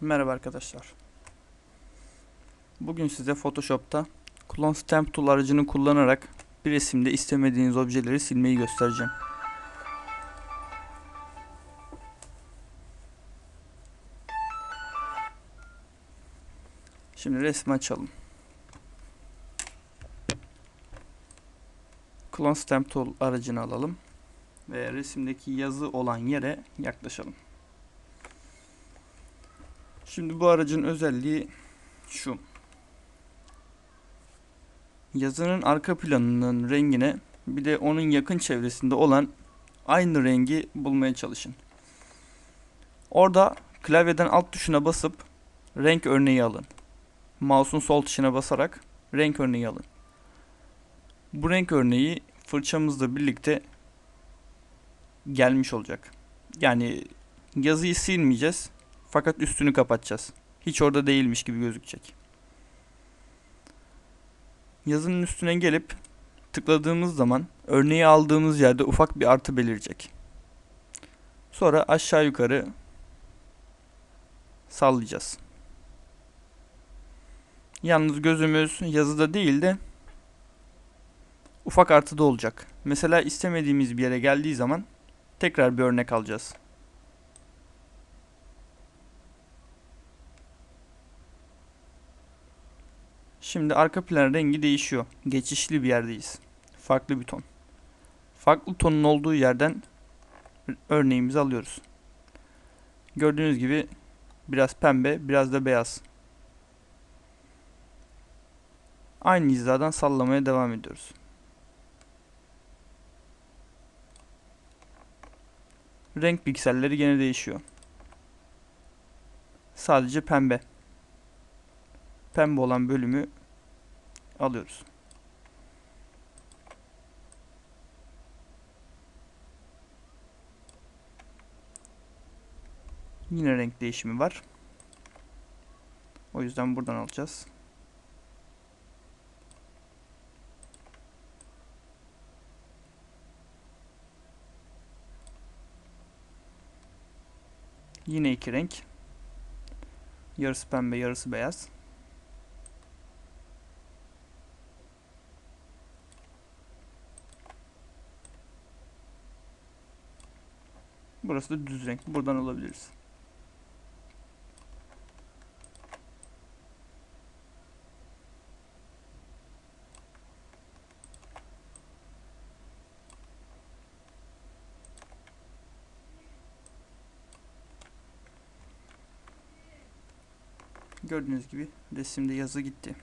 Merhaba arkadaşlar. Bugün size Photoshop'ta Clone Stamp Tool aracını kullanarak bir resimde istemediğiniz objeleri silmeyi göstereceğim. Şimdi resmi açalım. Clone Stamp Tool aracını alalım ve resimdeki yazı olan yere yaklaşalım. Şimdi bu aracın özelliği şu. Yazının arka planının rengine bir de onun yakın çevresinde olan aynı rengi bulmaya çalışın. Orada klavyeden alt tuşuna basıp renk örneği alın. Mouse'un sol tuşuna basarak renk örneği alın. Bu renk örneği fırçamızla birlikte gelmiş olacak. Yani yazıyı silmeyeceğiz. Fakat üstünü kapatacağız. Hiç orada değilmiş gibi gözükecek. Yazının üstüne gelip tıkladığımız zaman örneği aldığımız yerde ufak bir artı belirecek. Sonra aşağı yukarı sallayacağız. Yalnız gözümüz yazıda değil de ufak artıda olacak. Mesela istemediğimiz bir yere geldiği zaman tekrar bir örnek alacağız. Şimdi arka plan rengi değişiyor. Geçişli bir yerdeyiz. Farklı bir ton. Farklı tonun olduğu yerden örneğimizi alıyoruz. Gördüğünüz gibi biraz pembe, biraz da beyaz. Aynı hizadan sallamaya devam ediyoruz. Renk pikselleri gene değişiyor. Sadece pembe. Pembe olan bölümü alıyoruz. Yine renk değişimi var. O yüzden buradan alacağız. Yine iki renk. Yarısı pembe, yarısı beyaz. Burası da düz renk. Buradan alabiliriz. Gördüğünüz gibi resimde yazı gitti.